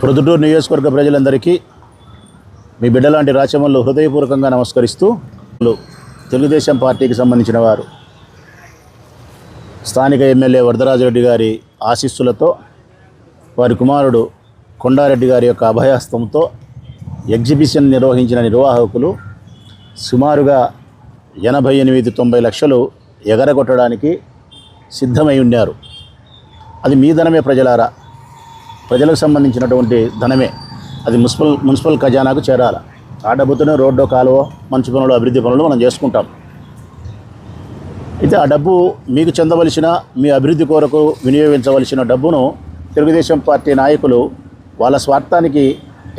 ప్రొద్దుటూరు నియోజకవర్గ ప్రజలందరికీ మీ బిడ్డలాంటి రాచమల్లు హృదయపూర్వకంగా నమస్కరిస్తూ తెలుగుదేశం పార్టీకి సంబంధించిన వారు స్థానిక ఎమ్మెల్యే వరదరాజరెడ్డి గారి ఆశీస్సులతో వారి కుమారుడు కొండారెడ్డి గారి యొక్క అభయహస్తంతో ఎగ్జిబిషన్ నిర్వహించిన నిర్వాహకులు సుమారుగా ఎనభై ఎనిమిది తొంభై లక్షలు ఎగరగొట్టడానికి సిద్ధమై ఉన్నారు. అది మీ ధనమే ప్రజలారా. ప్రజలకు సంబంధించినటువంటి ధనమే. అది మున్సిపల్ మున్సిపల్ ఖజానాకు చేరాలి. ఆ డబ్బుతోనే రోడ్డు కాలువ మంచి పనులు అభివృద్ధి పనులు మనం చేసుకుంటాం. అయితే ఆ డబ్బు మీకు చెందవలసిన మీ అభివృద్ధి కొరకు వినియోగించవలసిన డబ్బును తెలుగుదేశం పార్టీ నాయకులు వాళ్ళ స్వార్థానికి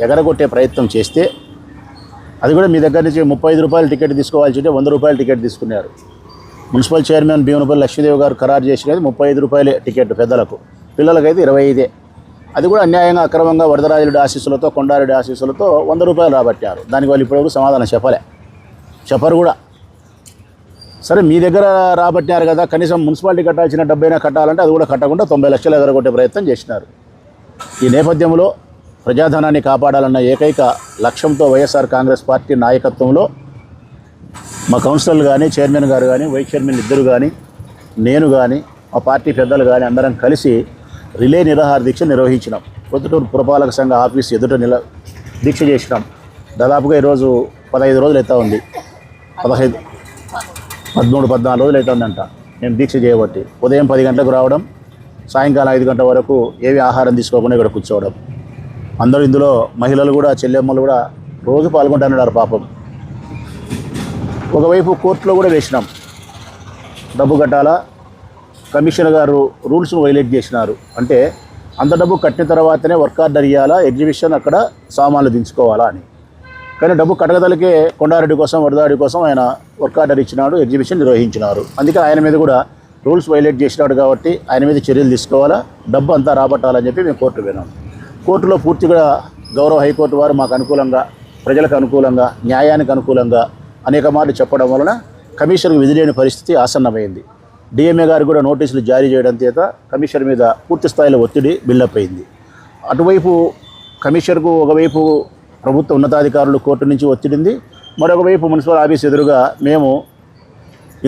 ఎగరగొట్టే ప్రయత్నం చేస్తే అది కూడా మీ దగ్గర నుంచి ముప్పై ఐదు రూపాయల టికెట్ తీసుకోవాల్సి ఉంటే వంద రూపాయల టికెట్ తీసుకున్నారు. మున్సిపల్ చైర్మన్ భీమనపల్లి లక్ష్మీదేవి గారు ఖరారు చేసినది ముప్పై ఐదు రూపాయలే టికెట్ పెద్దలకు. పిల్లలకైతే ఇరవై ఐదే. అది కూడా అన్యాయంగా అక్రమంగా వరదరాజుడి ఆశీస్సులతో కొండారెడ్డి ఆశీస్సులతో వంద రూపాయలు రాబట్టారు. దానికి వాళ్ళు ఇప్పటివరకు సమాధానం చెప్పలే. చెప్పరు కూడా. సరే మీ దగ్గర రాబట్టినారు కదా కనీసం మున్సిపాలిటీ కట్టాల్సిన డబ్బైనా కట్టాలంటే అది కూడా కట్టకుండా తొంభై లక్షలు ఎగరగొట్టే ప్రయత్నం చేసినారు. ఈ నేపథ్యంలో ప్రజాధనాన్ని కాపాడాలన్న ఏకైక లక్ష్యంతో వైఎస్ఆర్ కాంగ్రెస్ పార్టీ నాయకత్వంలో మా కౌన్సిలర్లు కానీ చైర్మన్ గారు కానీ వైస్ చైర్మన్ ఇద్దరు కానీ నేను కానీ మా పార్టీ పెద్దలు కానీ అందరం కలిసి రిలే నిరాహార దీక్ష నిర్వహించినాం. పొద్దుటూరు పురపాలక సంఘ ఆఫీస్ ఎదుట నిల దీక్ష చేసినాం. దాదాపుగా ఈరోజు పదహైదు రోజులు అవుతా ఉంది. పదహైదు పదమూడు పద్నాలుగు రోజులు అవుతుందంట మేము దీక్ష చేయబట్టి ఉదయం పది గంటలకు రావడం సాయంకాలం ఐదు గంటల వరకు ఏవి ఆహారం తీసుకోకుండా ఇక్కడ కూర్చోవడం. అందరూ ఇందులో మహిళలు కూడా చెల్లెమ్మలు కూడా రోజు పాల్గొంటున్నారు పాపం. ఒకవైపు కోర్టులో కూడా వేసినాం. డబ్బు కట్టాలా? కమిషనర్ గారు రూల్స్ను వైలేట్ చేసినారు. అంటే అంత డబ్బు కట్టిన తర్వాతనే వర్క్ ఆర్డర్ ఇవ్వాలా ఎగ్జిబిషన్ అక్కడ సామాన్లు దించుకోవాలా అని. కానీ డబ్బు కట్టగదలకే కొండారెడ్డి కోసం వరదాడి కోసం ఆయన వర్క్ ఆర్డర్ ఇచ్చినాడు ఎగ్జిబిషన్ నిర్వహించినారు. అందుకే ఆయన మీద కూడా రూల్స్ వైలేట్ చేసినాడు కాబట్టి ఆయన మీద చర్యలు తీసుకోవాలా డబ్బు అంతా రాబట్టాలని చెప్పి మేము కోర్టు విన్నాం కోర్టులో పూర్తిగా గౌరవ హైకోర్టు వారు మాకు అనుకూలంగా ప్రజలకు అనుకూలంగా న్యాయానికి అనుకూలంగా అనేక మార్లు చెప్పడం వలన కమిషన్కు విధిలేని పరిస్థితి ఆసన్నమైంది. డిఎంఏ గారు కూడా నోటీసులు జారీ చేయడం చేత కమిషన్ మీద పూర్తి స్థాయిలో ఒత్తిడి బిల్డప్ అయింది. అటువైపు కమిషనర్కు ఒకవైపు ప్రభుత్వ ఉన్నతాధికారులు కోర్టు నుంచి ఒత్తిడింది. మరొకవైపు మున్సిపల్ ఆఫీస్ ఎదురుగా మేము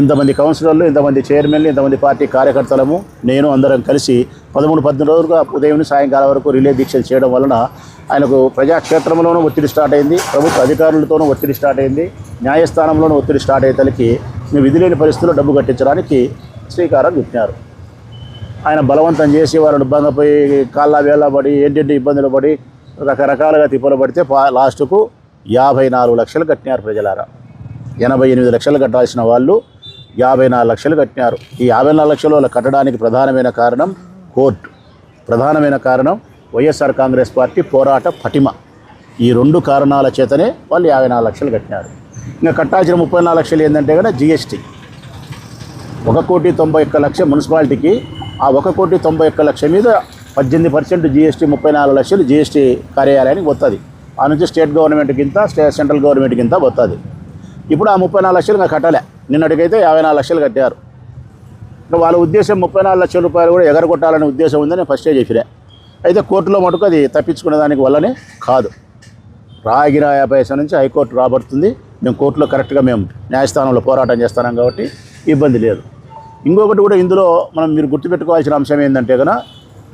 ఇంతమంది కౌన్సిలర్లు ఇంతమంది చైర్మన్లు ఇంతమంది పార్టీ కార్యకర్తలము నేను అందరం కలిసి పదమూడు పద్దెనిమిది రోజులుగా ఉదయం సాయంకాలం వరకు రిలే దీక్షలు చేయడం వలన ఆయనకు ప్రజాక్షేత్రంలోనూ ఒత్తిడి స్టార్ట్ అయింది. ప్రభుత్వ అధికారులతోనూ ఒత్తిడి స్టార్ట్ అయింది. న్యాయస్థానంలోనూ ఒత్తిడి స్టార్ట్ అయ్యేతలకి మేము విధి లేని పరిస్థితుల్లో డబ్బు కట్టించడానికి శ్రీకారం చుట్టినారు. ఆయన బలవంతం చేసి వాళ్ళని భంగపోయి కాళ్ళ వేళ్ళ పడి ఏంటంటే ఇబ్బందులు పడి రకరకాలుగా తిప్పలు పడితే పా- లాస్ట్కు యాభై నాలుగు లక్షలు కట్టినారు ప్రజలారా. ఎనభై ఎనిమిది లక్షలు కట్టాల్సిన వాళ్ళు యాభై నాలుగు లక్షలు కట్టినారు. ఈ యాభై నాలుగు లక్షలు వాళ్ళు కట్టడానికి ప్రధానమైన కారణం కోర్టు. ప్రధానమైన కారణం వైఎస్ఆర్ కాంగ్రెస్ పార్టీ పోరాట పటిమ. ఈ రెండు కారణాల చేతనే వాళ్ళు యాభై నాలుగు లక్షలు కట్టినారు. ఇంకా కట్టాల్సిన ముప్పై నాలుగు లక్షలు ఏంటంటే కదా జిఎస్టీ. ఒక కోటి తొంభై ఒక్క లక్ష మున్సిపాలిటీకి ఆ ఒక కోటి తొంభై ఒక్క లక్ష మీద పద్దెనిమిది పర్సెంట్ జీఎస్టీ ముప్పై నాలుగు లక్షలు జీఎస్టీ కార్యాలయానికి వస్తుంది ఆ నుంచి స్టేట్ గవర్నమెంట్ కింద స్టే సెంట్రల్ గవర్నమెంట్ కింద వస్తుంది ఇప్పుడు ఆ ముప్పై నాలుగు లక్షలు ఇంకా కట్టలే. నిన్నటికైతే యాభై నాలుగు లక్షలు కట్టారు. వాళ్ళ ఉద్దేశం ముప్పై నాలుగు లక్షల రూపాయలు కూడా ఎగరగొట్టాలనే ఉద్దేశం ఉందని ఫస్టే చెప్పిరే అయితే కోర్టులో మటుకు అది తప్పించుకునే దానికి వల్లనే కాదు. రాగిన పైసా నుంచి హైకోర్టు రాబడుతుంది. మేము కోర్టులో కరెక్ట్గా మేము న్యాయస్థానంలో పోరాటం చేస్తున్నాం కాబట్టి ఇబ్బంది లేదు. ఇంకొకటి కూడా ఇందులో మనం మీరు గుర్తుపెట్టుకోవాల్సిన అంశం ఏంటంటే కనుక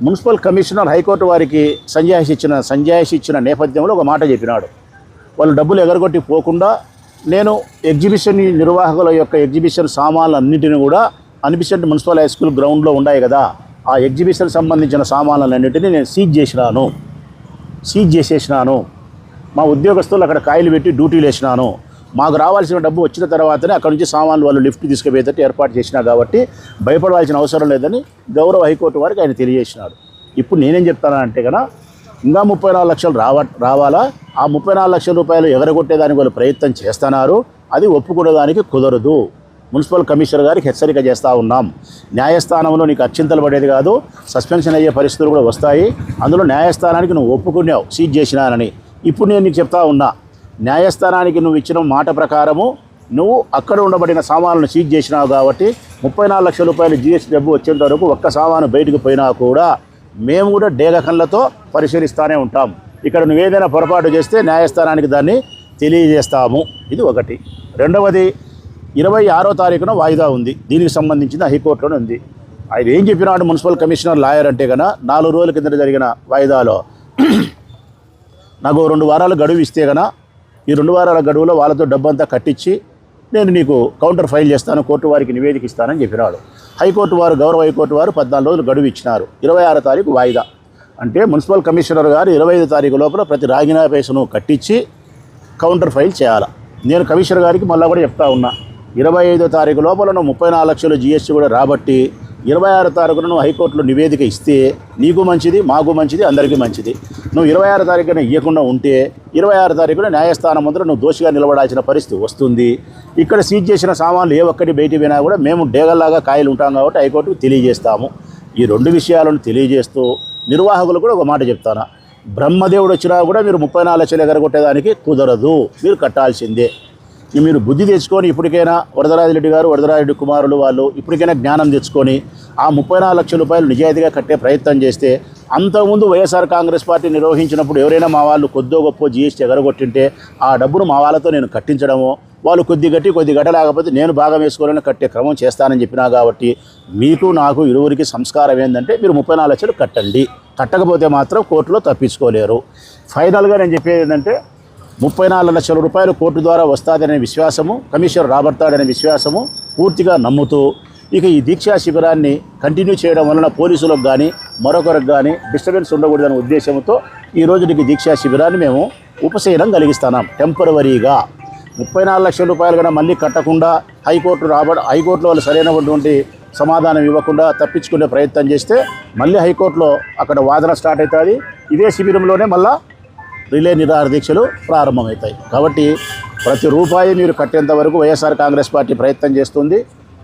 మున్సిపల్ కమిషనర్ హైకోర్టు వారికి సంజాయిషి ఇచ్చిన సంజాయిషి ఇచ్చిన నేపథ్యంలో ఒక మాట చెప్పినాడు. వాళ్ళు డబ్బులు ఎగరగొట్టి పోకుండా నేను ఎగ్జిబిషన్ నిర్వాహకుల యొక్క ఎగ్జిబిషన్ సామాన్లన్నింటినీ కూడా అనిపిసెంట్ మున్సిపల్ హై స్కూల్ గ్రౌండ్లో ఉన్నాయి కదా ఆ ఎగ్జిబిషన్ సంబంధించిన సామాన్లన్నింటినీ నేను సీజ్ చేసినాను. సీజ్ చేసేసినాను. మా ఉద్యోగస్తులు అక్కడ కాయలు పెట్టి డ్యూటీలు వేసినాను మాకు రావాల్సిన డబ్బు వచ్చిన తర్వాతనే అక్కడ నుంచి సామాన్లు వాళ్ళు లిఫ్ట్ తీసుకుపోయేటట్టు ఏర్పాటు చేసినా కాబట్టి భయపడవలసిన అవసరం లేదని గౌరవ హైకోర్టు వారికి ఆయన తెలియజేసినాడు ఇప్పుడు నేనేం చెప్తానంటే కదా ఇంకా ముప్పై నాలుగు లక్షలు రావ రావాలా? ఆ ముప్పై నాలుగు లక్షల రూపాయలు ఎగరగొట్టేదానికి వాళ్ళు ప్రయత్నం చేస్తున్నారు. అది ఒప్పుకునేదానికి కుదరదు. మున్సిపల్ కమిషనర్ గారికి హెచ్చరిక చేస్తూ ఉన్నాం. న్యాయస్థానంలో నీకు అత్యంతలు పడేది కాదు సస్పెన్షన్ అయ్యే పరిస్థితులు కూడా వస్తాయి. అందులో న్యాయస్థానానికి నువ్వు ఒప్పుకున్నావు సీజ్ చేసినానని. ఇప్పుడు నేను నీకు చెప్తా ఉన్నా న్యాయస్థానానికి నువ్వు ఇచ్చిన మాట ప్రకారము నువ్వు అక్కడ ఉండబడిన సామాన్లను సీజ్ చేసినావు కాబట్టి ముప్పై నాలుగు లక్షల రూపాయలు జిఎస్టీ డబ్బు వచ్చేంత వరకు ఒక్క సామాను బయటకు పోయినా కూడా మేము కూడా డేగ పరిశీలిస్తూనే ఉంటాం. ఇక్కడ నువ్వేదైనా పొరపాటు చేస్తే న్యాయస్థానానికి దాన్ని తెలియజేస్తాము. ఇది ఒకటి. రెండవది ఇరవై ఆరో తారీఖున వాయిదా ఉంది. దీనికి సంబంధించిన హైకోర్టులోనే ఉంది. ఆయన ఏం చెప్పినాడు? మున్సిపల్ కమిషనర్ లాయర్ అంటే కనుక నాలుగు రోజుల కింద జరిగిన వాయిదాలో నాకు రెండు వారాలు గడువు ఇస్తే గన ఈ రెండు వారాల గడువులో వాళ్ళతో డబ్బంతా కట్టించి నేను నీకు కౌంటర్ ఫైల్ చేస్తాను కోర్టు వారికి నివేదిక ఇస్తానని చెప్పినాడు హైకోర్టు వారు గౌరవ హైకోర్టు వారు పద్నాలుగు రోజులు గడువు ఇచ్చినారు. ఇరవై ఆరో తారీఖు వాయిదా. అంటే మున్సిపల్ కమిషనర్ గారు ఇరవై ఐదు తారీఖు లోపల ప్రతి రాగినా పేసును కట్టించి కౌంటర్ ఫైల్ చేయాలి. నేను కమిషనర్ గారికి మళ్ళీ కూడా చెప్తా ఉన్నా. ఇరవై ఐదో తారీఖు లోపల నువ్వు ముప్పై నాలుగు లక్షలు జిఎస్టీ కూడా రాబట్టి ఇరవై ఆరు తారీఖున నువ్వు హైకోర్టులో నివేదిక ఇస్తే నీకు మంచిది మాకు మంచిది అందరికీ మంచిది. నువ్వు ఇరవై ఆరు తారీఖున ఇవ్వకుండా ఉంటే ఇరవై ఆరు తారీఖున న్యాయస్థానం ముందర నువ్వు దోషిగా నిలబడాల్సిన పరిస్థితి వస్తుంది. ఇక్కడ సీజ్ చేసిన సామాన్లు ఏ ఒక్కటి బయటికి పోయినా కూడా మేము డేగల్లాగా కాయలు ఉంటాం కాబట్టి హైకోర్టుకు తెలియజేస్తాము. ఈ రెండు విషయాలను తెలియజేస్తూ నిర్వాహకులు కూడా ఒక మాట చెప్తాను బ్రహ్మదేవుడు వచ్చినా కూడా మీరు ముప్పై నాలుగు లక్షలు ఎగరగొట్టేదానికి కుదరదు. మీరు కట్టాల్సిందే. మీరు బుద్ధి తెచ్చుకొని ఇప్పటికైనా వరదరాజిరెడ్డి గారు వరదరాజిరెడ్డి కుమారులు వాళ్ళు ఇప్పటికైనా జ్ఞానం తెచ్చుకొని ఆ ముప్పై నాలుగు లక్షల రూపాయలు నిజాయితీగా కట్టే ప్రయత్నం చేస్తే అంతకుముందు వైఎస్ఆర్ కాంగ్రెస్ పార్టీ నిర్వహించినప్పుడు ఎవరైనా మా వాళ్ళు కొద్దో గొప్ప జీఎస్టీ ఎగరగొట్టింటే ఆ డబ్బును మా వాళ్ళతో నేను కట్టించడము వాళ్ళు కొద్ది గట్టి కొద్ది గట్ట లేకపోతే నేను భాగం వేసుకోవాలని కట్టే క్రమం చేస్తానని చెప్పినా కాబట్టి మీకు నాకు ఇరువురికి సంస్కారం ఏంటంటే మీరు ముప్పై నాలుగు లక్షలు కట్టండి. కట్టకపోతే మాత్రం కోర్టులో తప్పించుకోలేరు. ఫైనల్గా నేను చెప్పేది ఏంటంటే ముప్పై నాలుగు లక్షల రూపాయలు కోర్టు ద్వారా వస్తాదనే విశ్వాసము కమిషనర్ రాబడతాడనే విశ్వాసము పూర్తిగా నమ్ముతూ ఇక ఈ దీక్షా శిబిరాన్ని కంటిన్యూ చేయడం వలన పోలీసులకు కానీ మరొకరికి కానీ డిస్టర్బెన్స్ ఉండకూడదనే ఉద్దేశంతో ఈ రోజుకి దీక్షా శిబిరాన్ని మేము ఉపశమనం కలిగిస్తున్నాం టెంపరవరీగా. ముప్పై నాలుగు లక్షల రూపాయలు కూడా మళ్ళీ కట్టకుండా హైకోర్టు రాబడ హైకోర్టులో వాళ్ళు సరైనటువంటి సమాధానం ఇవ్వకుండా తప్పించుకునే ప్రయత్నం చేస్తే మళ్ళీ హైకోర్టులో అక్కడ వాదన స్టార్ట్ అవుతుంది. ఇదే శిబిరంలోనే మళ్ళా రిలే నిరాహార దీక్షలు ప్రారంభమవుతాయి. కాబట్టి ప్రతి రూపాయి మీరు కట్టేంత వరకు వైఎస్ఆర్ కాంగ్రెస్ పార్టీ ప్రయత్నం చేస్తుంది.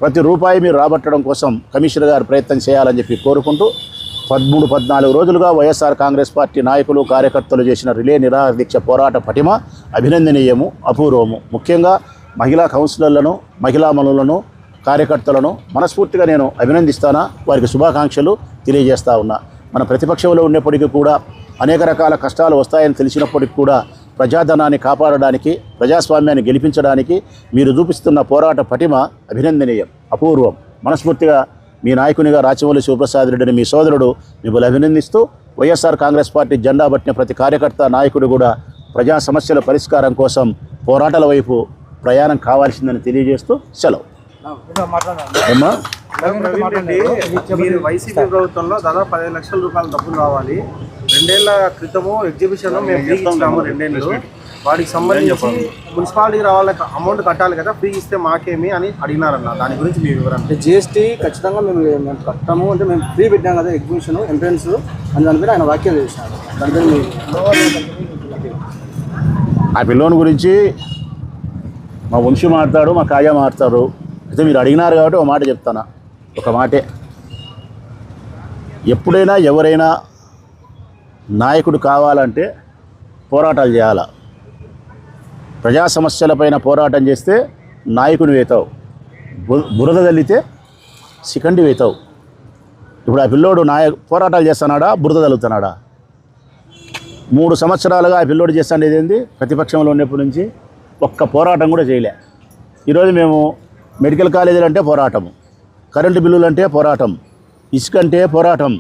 ప్రతి రూపాయి మీరు రాబట్టడం కోసం కమిషనర్ గారు ప్రయత్నం చేయాలని చెప్పి కోరుకుంటూ పదమూడు పద్నాలుగు రోజులుగా వైఎస్ఆర్ కాంగ్రెస్ పార్టీ నాయకులు కార్యకర్తలు చేసిన రిలే నిరాహార పోరాట పటిమ అభినందనీయము అపూర్వము. ముఖ్యంగా మహిళా కౌన్సిలర్లను మహిళా మనులను కార్యకర్తలను మనస్ఫూర్తిగా నేను అభినందిస్తానా? వారికి శుభాకాంక్షలు తెలియజేస్తా ఉన్నా. మన ప్రతిపక్షంలో ఉన్నప్పటికీ కూడా అనేక రకాల కష్టాలు వస్తాయని తెలిసినప్పటికీ కూడా ప్రజాధనాన్ని కాపాడడానికి ప్రజాస్వామ్యాన్ని గెలిపించడానికి మీరు చూపిస్తున్న పోరాట పటిమ అభినందనీయం అపూర్వం. మనస్ఫూర్తిగా మీ నాయకునిగా రాచవల్లి శివప్రసాద్ రెడ్డిని మీ సోదరుడు మిమ్మల్ని అభినందిస్తూ వైఎస్ఆర్ కాంగ్రెస్ పార్టీ జెండా పట్టిన ప్రతి కార్యకర్త నాయకుడు కూడా ప్రజా సమస్యల పరిష్కారం కోసం పోరాటాల వైపు ప్రయాణం కావాల్సిందని తెలియజేస్తూ సెలవు. మీరు వైసీపీ ప్రభుత్వంలో దాదాపు పదిహేను లక్షల రూపాయల డబ్బులు కావాలి రెండేళ్ళ క్రితము ఎగ్జిబిషన్ మేము ఫ్రీ ఇచ్చాము రెండేళ్ళు. వాటికి సంబంధించి మున్సిపాలిటీకి రావాలి అమౌంట్ కట్టాలి కదా ఫ్రీ ఇస్తే మాకేమి అని అడిగినారన్న. దాని గురించి మీ వివరణ. అంటే జిఎస్టీ ఖచ్చితంగా మేము మేము కట్టాము అంటే మేము ఫ్రీ పెట్టాం కదా ఎగ్జిబిషన్ ఎంట్రన్స్ అని దాని మీద ఆయన వ్యాఖ్యలు చేసినారు. దాని ఆ పిల్లోని గురించి మా వంశీ మాట్లాడు మా కాజా మాట్లాడు. అయితే మీరు అడిగినారు కాబట్టి ఒక మాట చెప్తాను? ఒక మాటే. ఎప్పుడైనా ఎవరైనా నాయకుడు కావాలంటే పోరాటాలు చేయాలా. ప్రజా సమస్యలపైన పోరాటం చేస్తే నాయకుని వేతావు. బురద తల్లితే సికండి వేతావు. ఇప్పుడు ఆ పిల్లోడు నాయ పోరాటాలు చేస్తున్నాడా బురద తల్లుతున్నాడా? మూడు సంవత్సరాలుగా ఆ పిల్లోడు చేస్తాండి ఏంది? ప్రతిపక్షంలో ఉన్నప్పటి నుంచి ఒక్క పోరాటం కూడా చేయలే. ఈరోజు మేము మెడికల్ కాలేజీలు అంటే పోరాటం కరెంటు బిల్లులు అంటే పోరాటం. ఇసుక అంటే పోరాటం.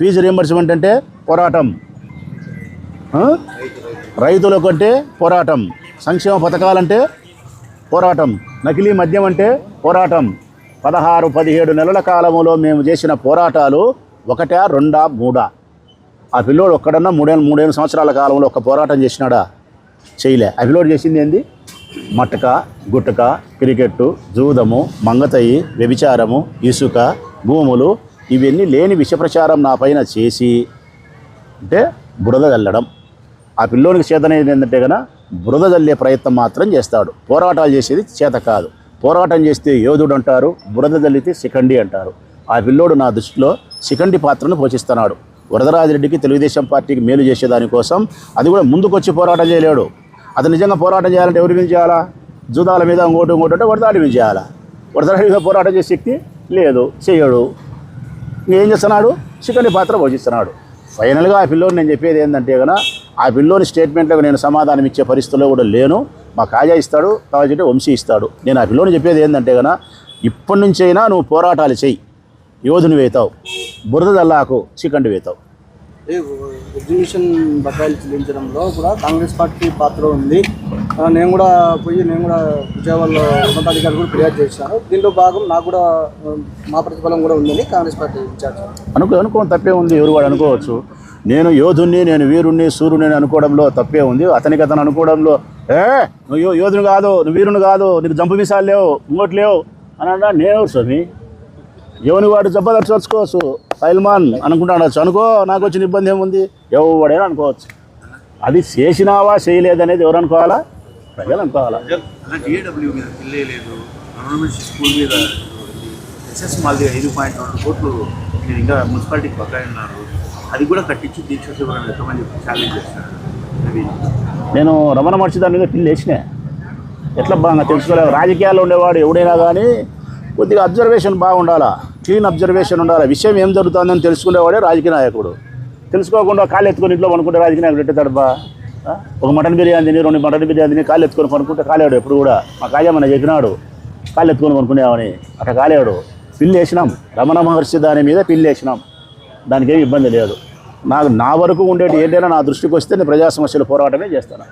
ఫీజు రియంబర్స్మెంట్ అంటే పోరాటం. ఆ? రైతులకు అంటే పోరాటం. సంక్షేమ పథకాలంటే పోరాటం. నకిలీ మద్యం అంటే పోరాటం. పదహారు పదిహేడు నెలల కాలంలో మేము చేసిన పోరాటాలు ఒకటా రెండా మూడా? ఆ పిల్లోడు ఒక్కడన్నా మూడేళ్ళు మూడేళ్ళు సంవత్సరాల కాలంలో ఒక పోరాటం చేసినాడా? చేయలే. ఆ పిల్లోడు చేసింది ఏంది? మట్టక గుట్టక క్రికెట్టు జూదము మంగతయి వ్యభిచారము ఇసుక భూములు ఇవన్నీ లేని విష ప్రచారం నా పైన చేసి అంటే బురద చల్లడం ఆ పిల్లోనికి చేతనేది ఏంటంటే కనుక బురద చల్లే ప్రయత్నం మాత్రం చేస్తాడు. పోరాటాలు చేసేది చేత కాదు. పోరాటం చేస్తే యోధుడు అంటారు బురద చల్లితే శిఖండి అంటారు. ఆ పిల్లోడు నా దృష్టిలో శిఖండి పాత్రను పోషిస్తున్నాడు. వరదరాజిరెడ్డికి తెలుగుదేశం పార్టీకి మేలు చేసేదానికోసం అది కూడా ముందుకొచ్చి పోరాటం చేయలేడు. అతను నిజంగా పోరాటం చేయాలంటే ఎవరి మీద చేయాలా? జూదాల మీద ఇంకోటి ఇంకోటి అంటే వరదాడి మీద చేయాలా? వరదరాడి మీద పోరాటం చేసే శక్తి లేదు చేయడు. ఏం చేస్తున్నాడు? చికెన్ పాత్ర పోషిస్తున్నాడు. ఫైనల్గా ఆ పిల్లోని నేను చెప్పేది ఏంటంటే కనుక ఆ పిల్లోని స్టేట్మెంట్లకు నేను సమాధానం ఇచ్చే పరిస్థితుల్లో కూడా లేను. మా కాజా ఇస్తాడు తర్వాత వంశీ ఇస్తాడు. నేను ఆ పిల్లోని చెప్పేది ఏంటంటే కనుక ఇప్పటి నుంచైనా నువ్వు పోరాటాలు చెయ్యి యోధుని వేతావు. బురద దల్లాకు చికండి వేతావు. అంటే ఎగ్జిబిషన్ బకాయిలు చెల్లించడంలో కూడా కాంగ్రెస్ పార్టీ పాత్ర ఉంది. నేను కూడా పోయి నేను కూడా విజయవాడలో ఉన్నతాధికారులు కూడా ఫిర్యాదు చేశాను దీంట్లో భాగం నాకు కూడా మా ప్రతిఫలం కూడా ఉందని కాంగ్రెస్ పార్టీ ఇన్ఛార్జ్ అనుకో అనుకో తప్పే ఉంది ఎవరు వాడు అనుకోవచ్చు. నేను యోధుణ్ణి నేను వీరుణ్ణి సూర్యుని అనుకోవడంలో తప్పే ఉంది. అతనికి అతను అనుకోవడంలో ఏ నువ్వు యోధుని కాదు నువ్వు వీరుని కాదు నీకు జంపు మిసాలు లేవు ఇంకోటి లేవు అని అన్నా. నేను స్వామి ఎవని వాడు జబ్బదర్చవచ్చు సైల్మాన్ అనుకుంటాడచ్చు అనుకో నాకు వచ్చిన ఇబ్బంది ఏముంది? ఎవడైనా అనుకోవచ్చు. అది చేసినావా చేయలేదనేది ఎవరు అనుకోవాలా? ప్రజలు అనుకోవాలా? స్కూల్ మీద ఎస్ఎస్ మాల్ది ఐదు పాయింట్ రెండు కోట్లు మీరు ఇంకా మున్సిపాలిటీకి బకాయి ఉన్నారు. అది కూడా కట్టించి దీక్ష శిబిరం ఎత్తమని చెప్పి ఛాలెంజ్ చేస్తారు అది నేను రమణ మహర్షి దాని మీద పిల్లి వేసిన ఎట్లా బాగా తెలుసుకోలేదు రాజకీయాల్లో ఉండేవాడు ఎవడైనా కానీ కొద్దిగా అబ్జర్వేషన్ బాగుండాలా? క్లీన్ అబ్జర్వేషన్ ఉండాలి. విషయం ఏం జరుగుతుందని తెలుసుకునేవాడే రాజకీయ నాయకుడు. తెలుసుకోకుండా కాళ్ళు ఎత్తుకొని ఇంట్లో పనుకుంటే రాజకీయ నాయకుడు ఎట్టుతాడు బా ఒక మటన్ బిర్యానీ తిని రెండు మటన్ బిర్యానీ తిని కాళ్ళు ఎత్తుకొని కొనుక్కుంటే కాలేడు ఎప్పుడు కూడా. మా కాజా మన చెప్పినాడు కాళ్ళు ఎత్తుకొని పనుకునేవని అట్లా కాలేడు పిల్లి వేసినాం. రమణ మహర్షి దాని మీద పిల్లి వేసినాం. దానికి ఏమి ఇబ్బంది లేదు. నాకు నా వరకు ఉండేటి ఏంటైనా నా దృష్టికి వస్తే నేను ప్రజా సమస్యల పోరాటమే చేస్తాను.